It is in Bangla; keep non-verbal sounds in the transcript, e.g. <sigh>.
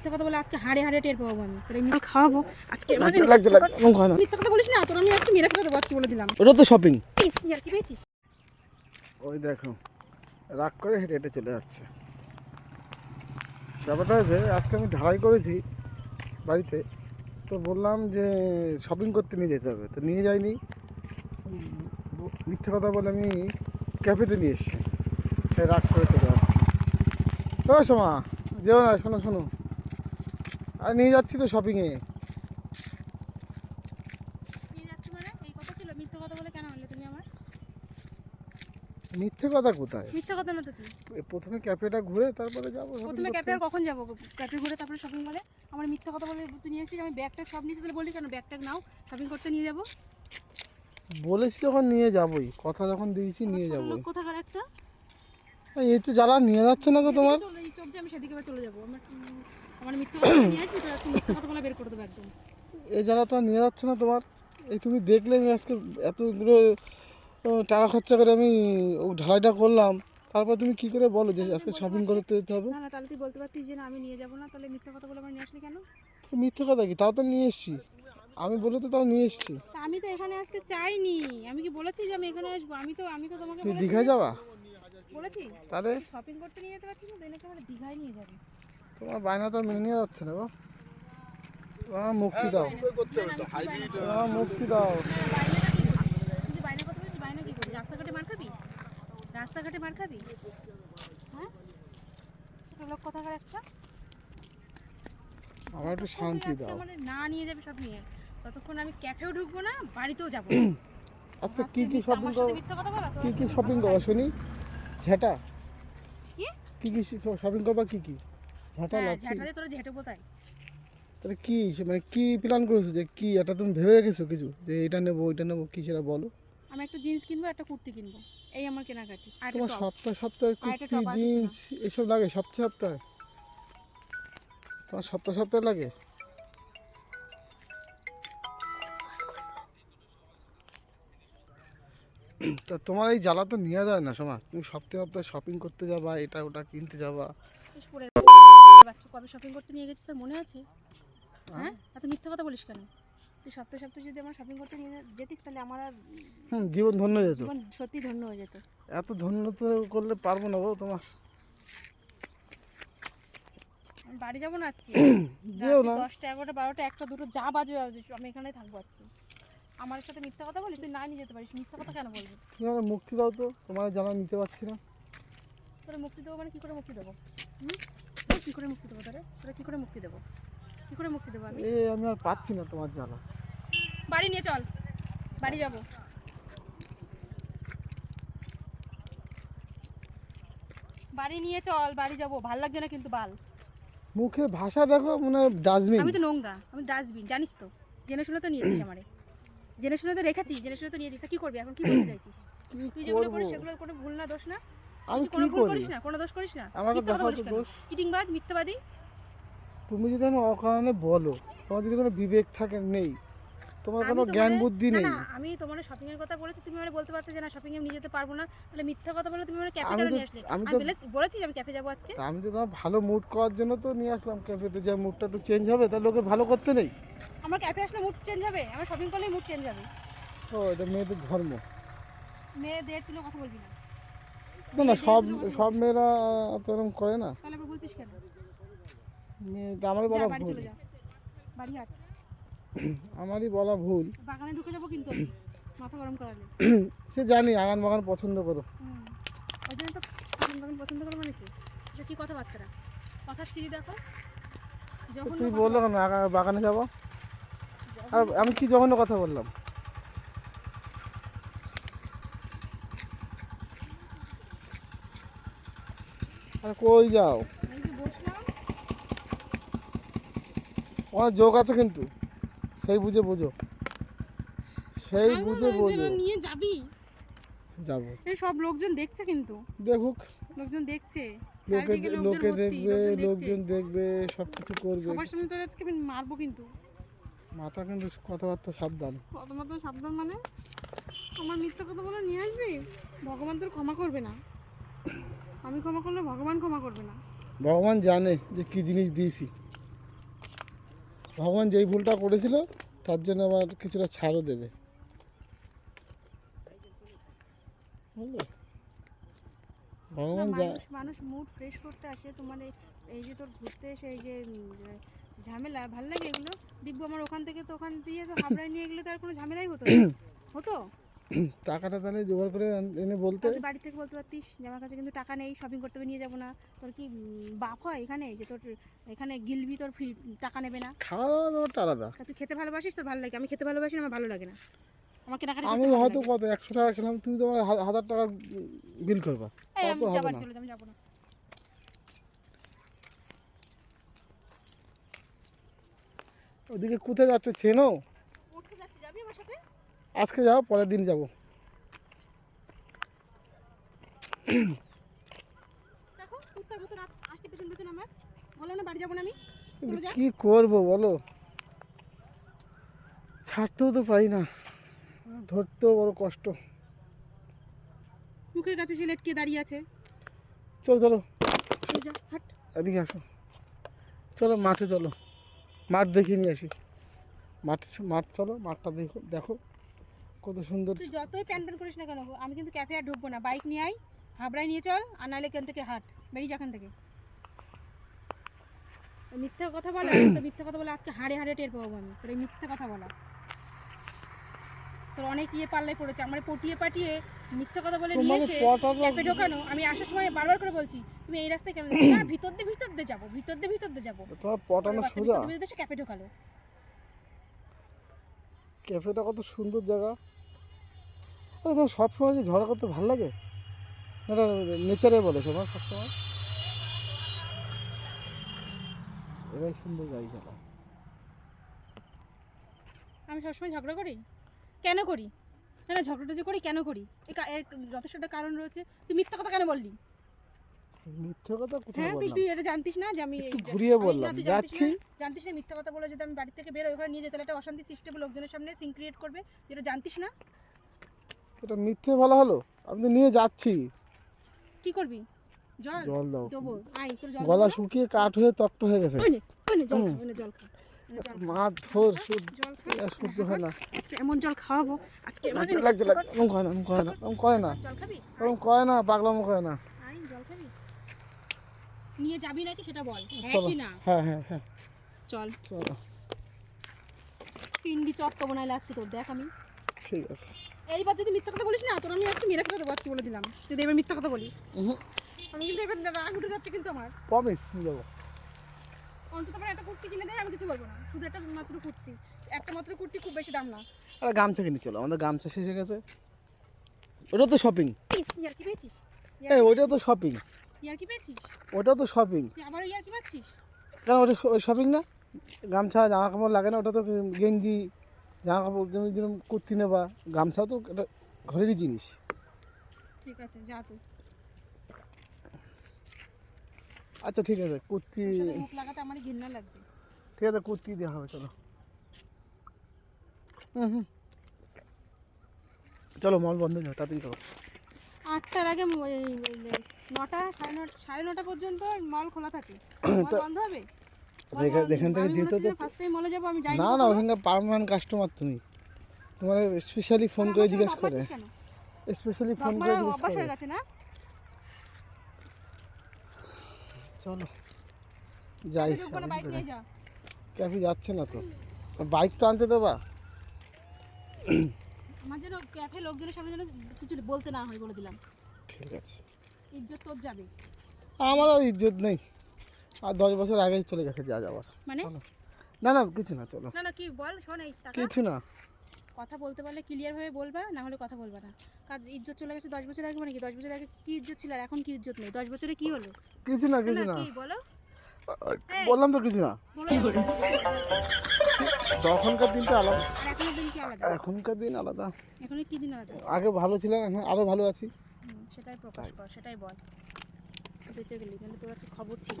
মিথ্যা কথা বলে আজকে হাড়ে হাড়ে টের পাবো আমি। তোর এই খাওয়াবো। আজকে লাগছে লাগছে লাগছে এরকম না মিথ্যা কথা বলিস না তোর আমি আজকে মেরে ফেলে দেবো আজকে বলে দিলাম। ওটা তো শপিং আর কি পেয়েছিস? ওই দেখো রাগ করে হেঁটে হেঁটে চলে যাচ্ছে। ব্যাপারটা হয়েছে আজকে আমি ঢালাই করেছি বাড়িতে তো বললাম যে শপিং করতে নিয়ে যেতে হবে তো নিয়ে যাইনি। মিথ্যে কথা বলে আমি ক্যাফেতে নিয়ে এসছি। রাগ করে চলে যাচ্ছে। তো সোমা যেও না শোনো শোনো। আর নিয়ে যাচ্ছি তো শপিংয়ে মানে? এই কথা ছিল মিথ্যা কথা বলে কেন আনলে তুমি আমার? মিথ্যে কথা কোথায়? মিথ্যা কথা না তো কি? প্রথমে ক্যাফেটা ঘুরে তারপরে যাব প্রথমে ক্যাফে আর কখন যাব? ক্যাফে ঘুরে তারপরে শপিং করে আমার মিথ্যা কথা বলে তুই নিয়ে এসেছিস আমি ব্যাগ ট্যাগ সব নিয়েছি তাহলে বলি কেন? ব্যাগ ট্যাগ নাও শপিং করতে নিয়ে যাব। বলেছি যখন নিয়ে যাবোই কথা যখন দিয়েছি নিয়ে আমার ছোট যাবোই কোথাকার একটা? এই তো জ্বালা নিয়ে যাচ্ছে না তো তোমার? চোখ দিয়ে আমি সেদিকে চলে যাব। আমার আমার মিথ্যা নিয়ে আসবি তো মিথ্যা কথা বলে বের করে দেবো একদম। এই জ্বালা তো আর নিয়ে যাচ্ছে না তোমার এই তুমি দেখলে আমি আজকে এতগুলো টাকা খরচা করে আমি ঢালাইটা করলাম তারপর তুমি কি করে বলো যে আজকে শপিং করতে যেতে হবে? না তাহলে তুই বলতে পারতিস যে না আমি নিয়ে যাব না তাহলে মিথ্যা কথা বলে আমার নিয়ে আসলি কেন? তো মিথ্যে কথা কি? তাও তো নিয়ে এসছি। আমি বলে তো তাও নিয়ে এসছি। আমি তো এখানে আসতে চাইনি। আমি কি বলেছি যে আমি এখানে আসব? আমি তো আমি তো তোমাকে দীঘায় যাবা? বলেছি? তাহলে? শপিং করতে নিয়ে যেতে পারছি না আমার নিয়ে যাবে। তোমার বায়না তো মেনে নিয়ে যাচ্ছে না গো। মুক্তি দাও। মুক্তি দাও। বাইনাটা তুই যে বাইনা কথা বলছিস বাইনা কি করবি? রাস্তাঘাটে মার খাবি? রাস্তাঘাটে মার খাবি? হ্যাঁ? লোক কোথাকার একটা? আমার একটু শান্তি দাও। মানে না নিয়ে যাবে সব নিয়ে। ততক্ষণ আমি ক্যাফেও ঢুকবো না বাড়িতেও যাব <clears throat> আচ্ছা কি কি শপিং করো? কথা বলা তো? কি কি শপিং করবা শুনি? ঝাঁটা? কি? কি শপিং করবা কি কি? ঝাঁটা হ্যাঁ তোরা ঝেঁটে কোথায় তাহলে কি মানে কি প্ল্যান করেছ যে কি এটা তুমি ভেবে রেখেছো কিছু? যে এটা নেব ওইটা নেব কি সেটা বলো? আমি একটা জিন্স কিনবো একটা কুর্তি কিনবো। এই আমার কেনাকাটি। তোমার সপ্তাহে সপ্তাহে কুর্তি। জিন্স এসব লাগে সপ্তাহে সপ্তাহে? তোমার সপ্তাহে সপ্তাহে লাগে? তা তোমার এই জ্বালা তো নেওয়া যায় না সময় তুমি সপ্তাহে সপ্তাহে শপিং করতে যাবা এটা ওটা কিনতে যাবা। বাচ্চা কবে শপিং করতে নিয়ে গেছিস তোর মনে আছে? হ্যাঁ? এত মিথ্যা কথা বলিস কেন? তুই সপ্তাহে সপ্তাহে যদি আমার শপিং করতে নিয়ে যেতিস তাহলে আমার হুম জীবন ধন্য যেত। জীবন সত্যি ধন্য হয়ে যেত। এত ধন্য তো করলে পারব না গো তোমার। বাড়ি যাব না আজকে? <coughs> যেও না। দশটা এগারোটা বারোটা একটা দুটো যা বাজবে আমি এখানেই থাকব আজকে। আমার সাথে মিথ্যা কথা বলিস তুই না নিয়ে যেতে পারিস। মিথ্যা কথা কেন বলবি? তুমি আমার মুক্তি দাও তো তোমার জ্বালা নিতে পারছি না। তোরা মুক্তি দেবো মানে কী করে মুক্তি দেবো? হুম? কী করে মুক্তি দেবো তোরা তোরা কী করে মুক্তি দেবো? কী করে মুক্তি দেবো আমি? এ আমি আর পাচ্ছি না তোমার জ্বালা। বাড়ি নিয়ে চল। বাড়ি যাব। বাড়ি নিয়ে চল বাড়ি যাব। ভালো লাগছে না কিন্তু বাল। মুখের ভাষা দেখো মনে ডাস্টবিন আমি তো নোংরা আমি ডাস্টবিন জানিস তো? জেনে শুনে তো নিয়েছিস আমারে। জেনে শুনে তো রেখেছিস জেনে শুনে তো নিয়েছিস। তা কি করবি এখন? কি করতে চাইছিস? তুই যেগুলো করিস সেগুলো কোনো ভুল না দোষ না? আমি কি করি? করিস না কোনো দোষ করিস না। আমার তো দোষ। চিটিংবাজ মিথ্যাবাদী? তুমি যদি আমি অকারণে বলো তোমার যদি কোনো বিবেক থাকে নেই তোমার কোনো জ্ঞান বুদ্ধি নেই। আমি তোমার শপিং এর কথা বলেছি তুমি মানে বলতে পারতে যে না শপিং এ নিয়ে যেতে পারব না। তাহলে মিথ্যা কথা বলে তুমি মানে ক্যাফে কেন নিয়ে আসলে? আমি বলেছি যে আমি ক্যাফে যাব আজকে। আমি তো তোমার ভালো মুড করার জন্য তো নিয়ে আসলাম ক্যাফেতে যে মুডটা একটু চেঞ্জ হবে তা লোকে ভালো করতে নেই? আমার ক্যাফে আসলে মুড চেঞ্জ হবে আমার শপিং করলেই মুড চেঞ্জ হবে। ও এটা মেয়েদের ধর্ম। মেয়েদের তুলে কথা বলবি না। না না সব সব মেয়েরা তো এরকম করে না। তাহলে আবার বলছিস কেন? মেয়ে আমারই বলা বাড়ি ভুল। চলে যা। বাড়ি হাট। আমারই বলা ভুল। বাগানে ঢুকে যাব কিন্তু। আমি, মাথা গরম করালে সে জানি আগান বাগান পছন্দ করো। হুম। ওই জন্য তো বাগান বাগান পছন্দ করো মানে কি এটা কি কথাবার্তা? কথার সিঁড়ি দেখো। যখন তুমি বলল কেন আগা- বাগানে যাব? আর আমি কি জঘন্য কথা বললাম? কই যাও? বসলাম যোগ আছে কিন্তু। সেই বুঝে বোঝো। সেই বুঝে বোঝো। নিয়ে যাবি? যাব। এই সব লোকজন দেখছে কিন্তু। দেখুক। লোকজন দেখছে। লোকে লোকজন লোকে দেখবে লোকজন দেখবে সব কিছু করবে। সবার সামনে তোর আজকে আমি মারবো কিন্তু। মাথা কিন্তু কথাবার্তা সাবধান। মাত্র সাবধান মানে? আমার মিথ্যা কথা বলে নিয়ে আসবি? ভগবান তোর ক্ষমা করবে না। আমি ক্ষমা করলে ভগবান ক্ষমা করবে না। ভগবান জানে যে কি জিনিস দিয়েছি। ভগবান যেই ভুলটা করেছিল তার জন্য আবার কিছুটা ছাড়ও দেবে। ভগবান মানুষ মানুষ মুড ফ্রেশ করতে আসে তোমার এই- এই যে তোর ঘুরতে এসে এই যে ঝামেলা ভালো লাগে এগুলো? দিব্য আমার ওখান থেকে তো ওখান দিয়ে তো হাবড়ায় নিয়ে গেলে তো আর কোনো ঝামেলাই হতো <clears throat> হতো? <clears throat> টাকাটা তাহলে জোগাড় করে এনে বলতে? তুই বাড়ি থেকে বলতে পারতিস যে আমার কাছে কিন্তু টাকা নেই শপিং করতে নিয়ে যাব না। তোর কি বাপ হয় এখানে? যে তোর এখানে গিলবি তোর ফ্রি টাকা নেবে না। খাওয়া দাওয়াটা আলাদা তুই খেতে ভালোবাসিস? তোর ভালো লাগে। আমি খেতে ভালোবাসি না, আমার ভালো লাগে না। আমার কেনাকাটা আমি হয়তো। কত একশো টাকা খেলাম তুমি তো আমার হাজার টাকা বিল করবা। আমি যাবার। চলে আমি যাব না। ওদিকে কোথায় যাচ্ছ? চেনো? উঠতে যাচ্ছি? যাবি আমার সাথে? আজকে যাও পরের দিন যাব। দেখো। কি করব বলো? ছাড়তেও তো পারি না। ধরতেও বড় কষ্ট। মুখের কাছে সে লেটকে দাঁড়িয়ে আছে। চলো চলো। এদিকে আসো। চলো মাঠে চলো। মাঠ দেখিয়ে নিয়ে আসি। মাঠ মাঠ চলো মাঠটা দেখো দেখো। কত সুন্দর তুই যতই প্যান প্যান করিস না কেন আমি কিন্তু ক্যাফে আর ঢুকবো না। বাইক নিয়ে আয় হাবড়ায় নিয়ে চল আর নাহলে এখান থেকে হাট বেরিয়ে যা এখান থেকে। মিথ্যা কথা বলা তো মিথ্যা কথা বলে আজকে হাড়ে হাড়ে টের পাবো আমি তোর এই মিথ্যা কথা বলা। তোর অনেক ইয়ে পাল্লাই পড়েছে আমার পটিয়ে পাঠিয়ে মিথ্যা কথা বলে নিয়ে এসে ক্যাফে ঢোকানো আমি আসার সময় বারবার করে বলছি তুমি এই রাস্তায় কেন যাচ্ছ? না ভিতর দিয়ে ভিতর দিয়ে যাব ভিতর দিয়ে ভিতর দিয়ে যাব। তোমার পটানো সোজা? ভিতর দিয়ে ক্যাফে ঢোকালো। ক্যাফেটা কত সুন্দর জায়গা। তোমার সবসময় কি ঝড়া করতে ভালো লাগে? এটা নেচারে বলে তোমার সবসময়। এরাই সুন্দর গাড়ি চালায়। আমি সবসময় ঝগড়া করি? কেন করি? না না ঝগড়াটা যে করি কেন করি? এর যথেষ্ট একটা কারণ রয়েছে। তুই মিথ্যা কথা কেন বললি? মিথ্যে কথা হ্যাঁ তুই তুই এটা জানতিস না যে আমি এই- ঘুরিয়ে বললাম জানতিস যাচ্ছি। না? জানতিস না মিথ্যা কথা বলে যদি আমি বাড়ি থেকে বের ওখানে নিয়ে যেতে তাহলে একটা অশান্তি সৃষ্টি হবে লোকজনের সামনে সিন ক্রিয়েট করবে যেটা জানতিস না? এটা মিথ্যে বলা হলো? আমি তো নিয়ে যাচ্ছি। কি করবি? জল জল দাও। দেবো। আয় তোর জল গলা শুকিয়ে কাঠ হয়ে তক্ত হয়ে গেছে। ওই নে, ওই নে, জল খা, ওই নে, জল খা। ওই নে, জল খা। মাছ ধর জল খা সহ্য হয় না। এমন জল খাওয়াবো আজকে এমন লাগছে লাগছে লাগছে। এরকম করে না এরকম করে না এরকম করে না। জল খাবি? এরকম করে না পাগলামো করে না। আয় জল খাবি? নিয়ে যাবি নাকি সেটা বল। হ্যাঁ চলো কি না? হ্যাঁ হ্যাঁ হ্যাঁ। চল। চলো। পিন্ডি বানাইলে আজকে তোর দেখ আমি। ঠিক আছে। এইবার যদি মিথ্যা কথা বলিস না তোর আমি আজকে মেরে ফেলে দেবো আজকে বলে দিলাম। যদি এবার মিথ্যা কথা বলিস। আমি কিন্তু এবার রাগ উঠে যাচ্ছে কিন্তু আমার। প্রমিস নিয়ে যাব। অন্তত পরে একটা কুর্তি কিনে দেয় আমি কিছু বলব না। শুধু একটা মাত্র কুর্তি। একটা মাত্র কুর্তি খুব বেশি দাম না। আরে গামছা কিনে চলো আমাদের গামছা শেষ হয়ে গেছে। ওটা তো শপিং ইয়ার কি পেয়েছিস এই ওইটা তো শপিং ইয়ার কি পেয়েছিস? ওটা তো শপিং আবার ইয়ার কি পাচ্ছিস কেন ওটা শপিং না? গামছা জামা কাপড় লাগে না ওটা তো গেঞ্জি? জামা কাপড় তুমি যেরকম কুর্তি নেবা গামছা তো এটা ঘরেরই জিনিস। ঠিক আছে যা তুই। আচ্ছা ঠিক আছে কুর্তি মুখ লাগাতে আমার ঘৃণা লাগছে। ঠিক আছে কুর্তি দেওয়া হবে চলো। হুম হুম। চলো মল বন্ধ যাবে তাড়াতাড়ি করো আটটার আগে নটা সাড়ে নটা সাড়ে নটা পর্যন্ত মল খোলা থাকে। মল বন্ধ হবে? এখান- থেকে যেতে তো না না ওখানকার পারমানেন্ট কাস্টমার তুমি। তোমার স্পেশালি ফোন করে জিজ্ঞেস করে। স্পেশালি ফোন করে জিজ্ঞেস করে। চলো। যাই ক্যাফে যাচ্ছে না তো। বাইক তো আনতে দেবা? আমার যেন ক্যাফে লোকজনের সামনে যেন কিছু বলতে না হয় বলে দিলাম। ঠিক আছে। ইজ্জত তোর যাবে। আমার আর ইজ্জত নেই। আর দশ বছর আগেই চলে গেছে যা যাবার মানে? না না কিছু না চলো। না না কি বল শোন এই টাকা। কিছু না। কথা বলতে পারলে ক্লিয়ার ভাবে বলবা না হলে কথা বলবা না। কাজ ইজ্জত চলে গেছে দশ বছর আগে মানে কি? দশ বছর আগে কি ইজ্জত ছিল আর এখন কি ইজ্জত নেই? দশ বছরে কি হলো? কিছু না কিছু না বলো? বললাম তো কিছু না। তখনকার দিনটা আলাদা। আর এখনের দিন কি আলাদা? এখনকার দিন আলাদা। এখন কি দিন আলাদা? আগে ভালো ছিলাম এখন আরও ভালো আছি। সেটাই প্রকাশ কর সেটাই বল। বেঁচে গেলি কিন্তু তোর আজকে খবর ছিল।